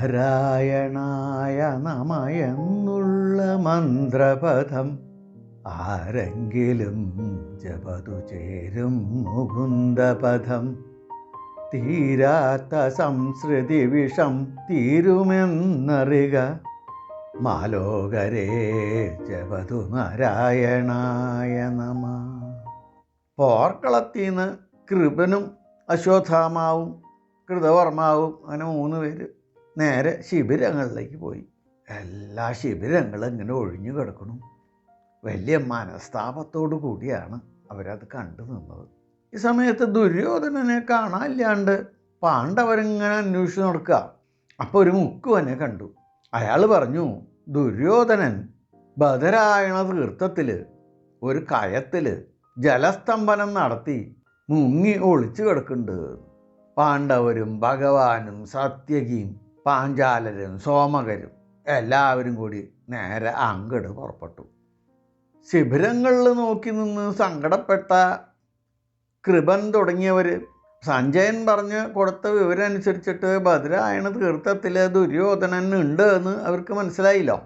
നാരായണായ നമയെന്നുള്ള മന്ത്രപദം ആരെങ്കിലും ജപതു ചേരും മുകുന്ദപദം. തീരാത്ത സംസ്കൃതി വിഷം തീരുമെന്നറിക മാലോകരേ ജപതു നാരായണായ നമ. പോർക്കളത്തിന്ന് കൃപനും അശ്വത്ഥാമാവും കൃതവർമാവും അങ്ങനെ മൂന്ന് പേര്. നേരെ ശിബിരങ്ങളിലേക്ക് പോയി. എല്ലാ ശിബിരങ്ങളും ഇങ്ങനെ ഒഴിഞ്ഞു കിടക്കണം വലിയ മനസ്താപത്തോടു കൂടിയാണ് അവരത് കണ്ടു നിന്നത്. ഈ സമയത്ത് ദുര്യോധനനെ കാണാനില്ലാണ്ട് പാണ്ഡവരിങ്ങനെ അന്വേഷിച്ച് നടക്കുക. അപ്പോൾ ഒരു മുക്കുവനെ കണ്ടു. അയാൾ പറഞ്ഞു ദുര്യോധനൻ ബദരായണ തീർത്ഥത്തിൽ ഒരു കയത്തിൽ ജലസ്തംഭനം നടത്തി മുങ്ങി ഒളിച്ചു കിടക്കുന്നുണ്ട്. പാണ്ഡവരും ഭഗവാനും സത്യകിയും പാഞ്ചാലരും സോമകരും എല്ലാവരും കൂടി നേരെ അങ്കട് പുറപ്പെട്ടു. ശിബിരങ്ങളിൽ നോക്കി നിന്ന് സങ്കടപ്പെട്ട കൃപൻ തുടങ്ങിയവർ സഞ്ജയൻ പറഞ്ഞ് കൊടുത്ത വിവരം അനുസരിച്ചിട്ട് ഭദ്രായണ തീർത്ഥത്തിൽ ദുര്യോധനൻ ഉണ്ട് എന്ന് അവർക്ക് മനസ്സിലായില്ലോ.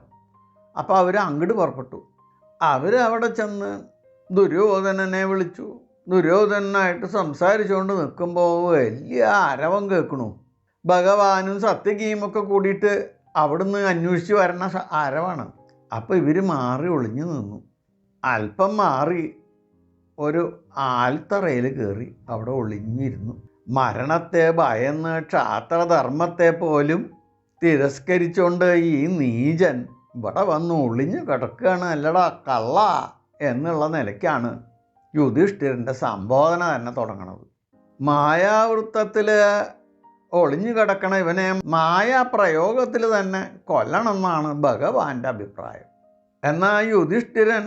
അപ്പോൾ അവർ അങ്ങോട്ട് പുറപ്പെട്ടു. അവർ അവിടെ ചെന്ന് ദുര്യോധനനെ വിളിച്ചു. ദുര്യോധനായിട്ട് സംസാരിച്ചുകൊണ്ട് നിൽക്കുമ്പോൾ വലിയ അരവം കേൾക്കണു. ഭഗവാനും ഒക്കെ കൂടിയിട്ട് അവിടുന്ന് അന്വേഷിച്ച് വരണ ആരവാണ്? അപ്പോൾ ഇവർ മാറി ഒളിഞ്ഞു നിന്നു. അല്പം മാറി ഒരു ആൽത്തറയിൽ കയറി അവിടെ ഒളിഞ്ഞിരുന്നു. മരണത്തെ ഭയന്ന് ക്ഷാത്രധർമ്മത്തെ പോലും തിരസ്കരിച്ചുകൊണ്ട് ഈ നീചൻ ഇവിടെ വന്ന് ഒളിഞ്ഞു കിടക്കുകയാണ് അല്ലടാ കള്ള എന്നുള്ള നിലയ്ക്കാണ് യുധിഷ്ഠിരന്റെ സംബോധന തന്നെ തുടങ്ങണത്. മായാവൃത്തത്തിൽ ഒളിഞ്ഞു കിടക്കണ ഇവനെ മായാപ്രയോഗത്തിൽ തന്നെ കൊല്ലണമെന്നാണ് ഭഗവാന്റെ അഭിപ്രായം. എന്നാൽ യുധിഷ്ഠിരൻ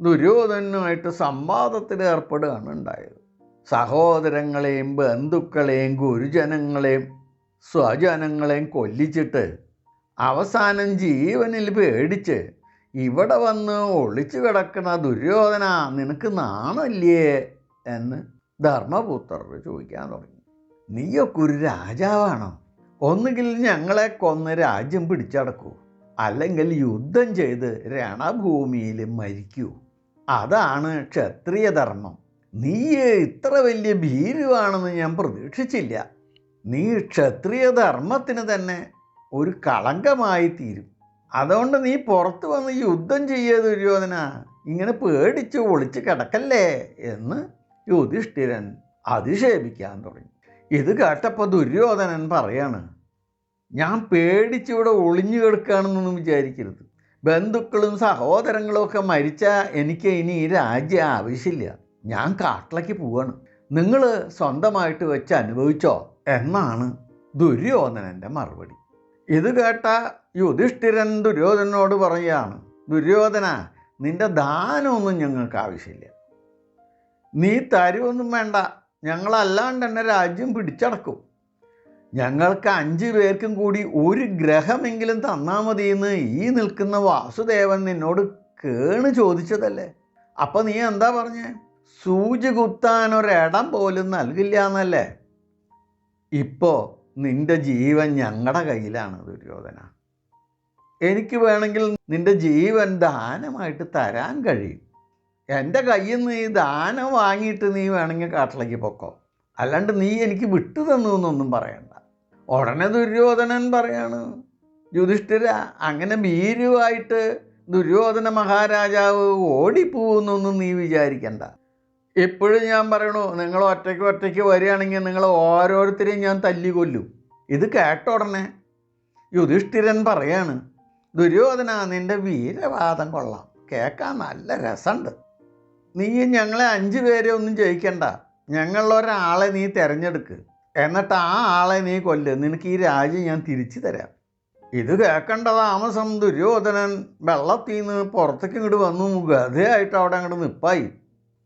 ദുര്യോധനുമായിട്ട് സംവാദത്തിൽ ഏർപ്പെടുകയാണ് ഉണ്ടായത്. സഹോദരങ്ങളെയും ബന്ധുക്കളെയും ഗുരുജനങ്ങളെയും സ്വജനങ്ങളെയും കൊല്ലിച്ചിട്ട് അവസാനം ജീവനിൽ പേടിച്ച് ഇവിടെ വന്ന് ഒളിച്ചു കിടക്കുന്ന ദുര്യോധന നിനക്ക് നാണല്ലേ എന്ന് ധർമ്മപുത്രർ ചോദിക്കാൻ തുടങ്ങി. നീയൊക്കെ ഒരു രാജാവാണോ? ഒന്നുകിൽ ഞങ്ങളെ കൊന്ന് രാജ്യം പിടിച്ചടക്കൂ. അല്ലെങ്കിൽ യുദ്ധം ചെയ്ത് രണഭൂമിയിൽ മരിക്കൂ. അതാണ് ക്ഷത്രിയ ധർമ്മം നീ ഇത്ര വലിയ ഭീരുവാണെന്ന് ഞാൻ പ്രതീക്ഷിച്ചില്ല. നീ ക്ഷത്രിയ ധർമ്മത്തിന് തന്നെ ഒരു കളങ്കമായി തീരും. അതുകൊണ്ട് നീ പുറത്ത് വന്ന് യുദ്ധം ചെയ്യേ ദുര്യോധന. ഇങ്ങനെ പേടിച്ച് ഒളിച്ച് കിടക്കല്ലേ എന്ന് യുധിഷ്ഠിരൻ അധിക്ഷേപിക്കാൻ തുടങ്ങി. ഇത് കേട്ടപ്പോൾ ദുര്യോധനൻ പറയാണ് ഞാൻ പേടിച്ചിവിടെ ഒളിഞ്ഞു കിടക്കുകയാണെന്നൊന്നും വിചാരിക്കരുത്. ബന്ധുക്കളും സഹോദരങ്ങളും ഒക്കെ മരിച്ചാൽ എനിക്ക് ഇനി ഈ രാജ്യം ആവശ്യമില്ല. ഞാൻ കാട്ടിലേക്ക് പോവാണ്. നിങ്ങൾ സ്വന്തമായിട്ട് വെച്ച് അനുഭവിച്ചോ? എന്നാണ് ദുര്യോധനന്റെ മറുപടി. ഇത് കേട്ട യുധിഷ്ഠിരൻ ദുര്യോധനോട് പറയുകയാണ് ദുര്യോധന നിന്റെ ദാനമൊന്നും ഞങ്ങൾക്ക് ആവശ്യമില്ല. നീ തരുമൊന്നും വേണ്ട. ഞങ്ങളല്ലാണ്ട് തന്നെ രാജ്യം പിടിച്ചടക്കും. ഞങ്ങൾക്ക് അഞ്ച് പേർക്കും കൂടി ഒരു ഗ്രഹമെങ്കിലും തന്നാൽ മതിയെന്ന് ഈ നിൽക്കുന്ന വാസുദേവൻ നിന്നോട് കേണ് ചോദിച്ചതല്ലേ? അപ്പം നീ എന്താ പറഞ്ഞേ? സൂചി കുത്താൻ ഒരിടം പോലും നൽകില്ല എന്നല്ലേ ഇപ്പോൾ നിന്റെ ജീവൻ ഞങ്ങളുടെ കയ്യിലാണ് ദുര്യോധന. എനിക്ക് വേണമെങ്കിൽ നിന്റെ ജീവൻ ദാനമായിട്ട് തരാൻ കഴിയും. എന്റെ കയ്യിൽ നിന്ന് ഈ ദാനം വാങ്ങിയിട്ട് നീ വേണമെങ്കിൽ കാട്ടിലേക്ക് പൊക്കോ. അല്ലാണ്ട് നീ എനിക്ക് വിട്ടു തന്നു എന്നൊന്നും പറയണ്ട. ഉടനെ ദുര്യോധനൻ പറയാണ് യുധിഷ്ഠിര അങ്ങനെ ഭീരുവായിട്ട് ദുര്യോധന മഹാരാജാവ് ഓടിപ്പോകുന്നൊന്നും നീ വിചാരിക്കണ്ട. എപ്പോഴും ഞാൻ പറയണു നിങ്ങൾ ഒറ്റയ്ക്ക് ഒറ്റയ്ക്ക് വരികയാണെങ്കിൽ നിങ്ങൾ ഓരോരുത്തരെയും ഞാൻ തല്ലിക്കൊല്ലും. ഇത് കേട്ട ഉടനെ യുധിഷ്ഠിരൻ പറയാണ് ദുര്യോധന നിന്റെ വീരവാദം കൊള്ളാം. കേൾക്കാൻ നല്ല രസമുണ്ട്. നീ ഞങ്ങളെ അഞ്ച് പേരെ ഒന്നും ജയിക്കണ്ട. ഞങ്ങളിലൊരാളെ നീ തിരഞ്ഞെടുക്ക്. എന്നിട്ട് ആ ആളെ നീ കൊല്ല്. നിനക്ക് ഈ രാജ്യം ഞാൻ തിരിച്ചു തരാം. ഇത് കേൾക്കേണ്ട താമസം. ദുര്യോധനൻ വെള്ളത്തിൽ നിന്ന് പുറത്തേക്ക് ഇങ്ങോട്ട് വന്നു. ഗതയായിട്ട് അവിടെ അങ്ങോട്ട് നിപ്പായി.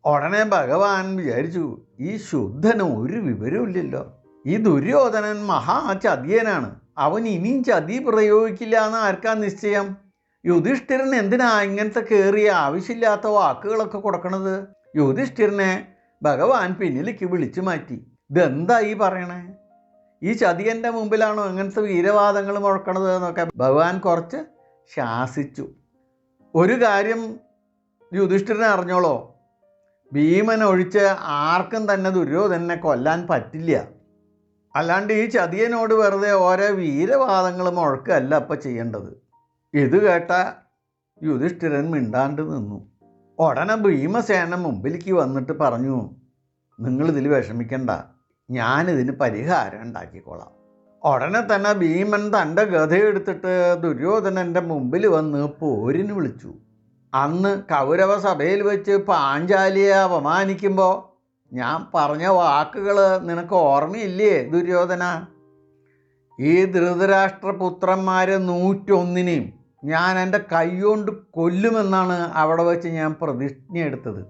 ഉടനെ ഭഗവാൻ വിചാരിച്ചു ഈ ശുദ്ധന് ഒരു വിവരമില്ലല്ലോ ഈ ദുര്യോധനൻ മഹാ ചതിയനാണ് അവൻ ഇനിയും ചതി പ്രയോഗിക്കില്ല എന്ന് ആർക്കാ നിശ്ചയം? യുധിഷ്ഠിരൻ എന്തിനാ ഇങ്ങനത്തെ കയറിയ ആവശ്യമില്ലാത്ത വാക്കുകളൊക്കെ കൊടുക്കണത്? യുധിഷ്ഠിരനെ ഭഗവാൻ പിന്നിലേക്ക് വിളിച്ചു മാറ്റി. ഇതെന്താ ഈ പറയണേ? ഈ ചതിയന്റെ മുമ്പിലാണോ ഇങ്ങനത്തെ വീരവാദങ്ങൾ മുഴക്കണത് എന്നൊക്കെ ഭഗവാൻ കുറച്ച് ശാസിച്ചു. ഒരു കാര്യം യുധിഷ്ഠിരൻ അറിഞ്ഞോളോ? ഭീമൻ ഒഴിച്ച് ആർക്കും തന്നെ ദുര്യോധനെ കൊല്ലാൻ പറ്റില്ല. അല്ലാണ്ട് ഈ ചതിയനോട് വെറുതെ ഓരോ വീരവാദങ്ങൾ മുഴക്കല്ല അപ്പം ചെയ്യേണ്ടത്. ഇത് കേട്ട യുധിഷ്ഠിരൻ മിണ്ടാണ്ട് നിന്നു. ഉടനെ ഭീമസേന മുമ്പിലേക്ക് വന്നിട്ട് പറഞ്ഞു നിങ്ങളിതിൽ വിഷമിക്കണ്ട ഞാനിതിന് പരിഹാരം ഉണ്ടാക്കിക്കോളാം. ഉടനെ തന്നെ ഭീമൻ തന്റെ ഗതയെടുത്തിട്ട് ദുര്യോധനന്റെ മുമ്പിൽ വന്ന് പോരിന് വിളിച്ചു. അന്ന് കൗരവ സഭയിൽ വെച്ച് പാഞ്ചാലിയെ അപമാനിക്കുമ്പോൾ ഞാൻ പറഞ്ഞ വാക്കുകൾ നിനക്ക് ഓർമ്മയില്ലേ ദുര്യോധന? ഈ ധൃതരാഷ്ട്രപുത്രന്മാരെ നൂറ്റൊന്നിനെയും ഞാൻ എന്റെ കൈകൊണ്ട് കൊല്ലുമെന്നാണ് അവിടെ വെച്ച് ഞാൻ പ്രതിജ്ഞ എടുത്തത്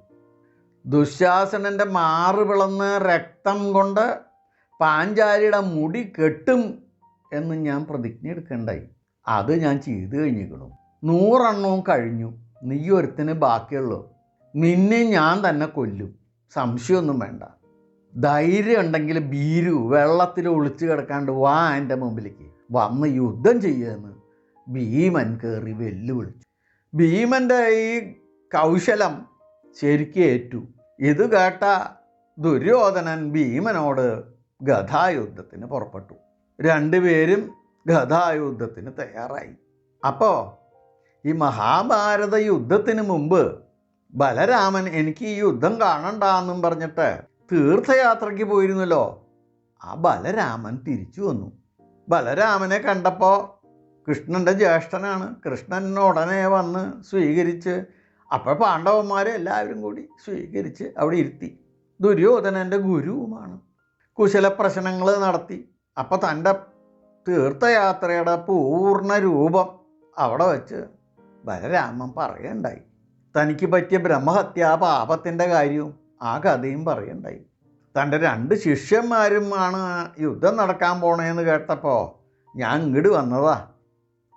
ദുശാസനന്റെ മാറ് പിളന്ന് രക്തം കൊണ്ട് പാഞ്ചാലിയുടെ മുടി കെട്ടും എന്ന് ഞാൻ പ്രതിജ്ഞ എടുക്കണ്ടായി അത് ഞാൻ ചെയ്തു കഴിഞ്ഞിരിക്കണു നൂറെണ്ണവും കഴിഞ്ഞു. നീ ഒരുത്തിന് ബാക്കിയുള്ളൂ. നിന്നെ ഞാൻ തന്നെ കൊല്ലും. സംശയമൊന്നും വേണ്ട. ധൈര്യം ഉണ്ടെങ്കിൽ ഭീരു വെള്ളത്തിൽ ഒളിച്ചു കിടക്കാണ്ട് വാ എന്റെ മുമ്പിലേക്ക്. വന്ന് യുദ്ധം ചെയ്യുമെന്ന് ഭീമൻ കയറി വെല്ലുവിളിച്ചു. ഭീമന്റെ ഈ കൗശലം ശരിക്കേറ്റു. ഇത് കേട്ട ദുര്യോധനൻ ഭീമനോട് ഗഥായുദ്ധത്തിന് പുറപ്പെട്ടു. രണ്ടുപേരും ഗഥായുദ്ധത്തിന് തയ്യാറായി. അപ്പോൾ ഈ മഹാഭാരത യുദ്ധത്തിന് മുമ്പ് ബലരാമൻ എനിക്ക് ഈ യുദ്ധം കാണണ്ട എന്നും പറഞ്ഞിട്ട് തീർത്ഥയാത്രയ്ക്ക് പോയിരുന്നല്ലോ. ആ ബലരാമൻ തിരിച്ചു വന്നു. ബലരാമനെ കണ്ടപ്പോൾ കൃഷ്ണന്റെ ജ്യേഷ്ഠനാണ്. കൃഷ്ണൻ ഉടനെ വന്ന് സ്വീകരിച്ച് അപ്പോൾ പാണ്ഡവന്മാരെ എല്ലാവരും കൂടി സ്വീകരിച്ച് അവിടെ ഇരുത്തി. ദുര്യോധനന്റെ ഗുരുവുമാണ്. കുശല പ്രശ്നങ്ങൾ നടത്തി. അപ്പോൾ തന്റെ തീർത്ഥയാത്രയുടെ പൂർണ രൂപം അവിടെ വച്ച് ബലരാമൻ പറയുണ്ടായി തനിക്ക് പറ്റിയ ബ്രഹ്മഹത്യാ പാപത്തിന്റെ കാര്യവും ആ കഥയും പറയുണ്ടായി തന്റെ രണ്ട് ശിഷ്യന്മാരും ആണ് യുദ്ധം നടക്കാൻ പോണേന്ന് കേട്ടപ്പോൾ ഞാൻ ഇങ്ങോട്ട് വന്നതാ.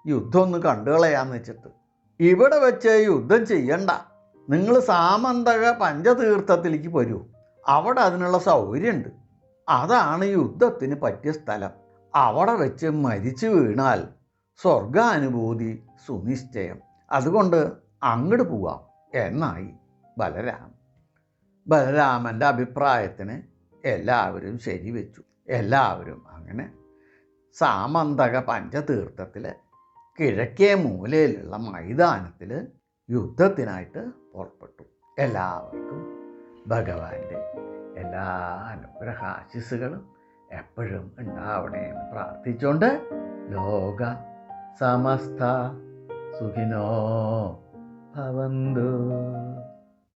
യുദ്ധം ഒന്ന് കണ്ടുകളയാന്ന് വെച്ചിട്ട്. ഇവിടെ വെച്ച് യുദ്ധം ചെയ്യണ്ട. നിങ്ങൾ സാമന്തക പഞ്ചതീർത്ഥത്തിലേക്ക് വരൂ. അവിടെ അതിനുള്ള സൗകര്യമുണ്ട്. അതാണ് യുദ്ധത്തിന് പറ്റിയ സ്ഥലം. അവിടെ വെച്ച് മരിച്ചു വീണാൽ സ്വർഗാനുഭൂതി സുനിശ്ചയം. അതുകൊണ്ട് അങ്ങോട്ട് പോവാം. എന്നായി ബലരാം ബലരാമന്റെ അഭിപ്രായത്തിന് എല്ലാവരും ശരിവെച്ചു. എല്ലാവരും അങ്ങനെ സാമന്തക പഞ്ചതീർത്ഥത്തിൽ കിഴക്കേ മൂലയിലുള്ള മൈതാനത്തിൽ യുദ്ധത്തിനായിട്ട് പുറപ്പെട്ടു. എല്ലാവർക്കും ഭഗവാന്റെ എല്ലാ അനുഗ്രഹാശിസുകളും എപ്പോഴും ഉണ്ടാവണേ എന്ന് പ്രാർത്ഥിച്ചുകൊണ്ട് ലോക സമസ്ത സുഖിനോ ഭവന്തു.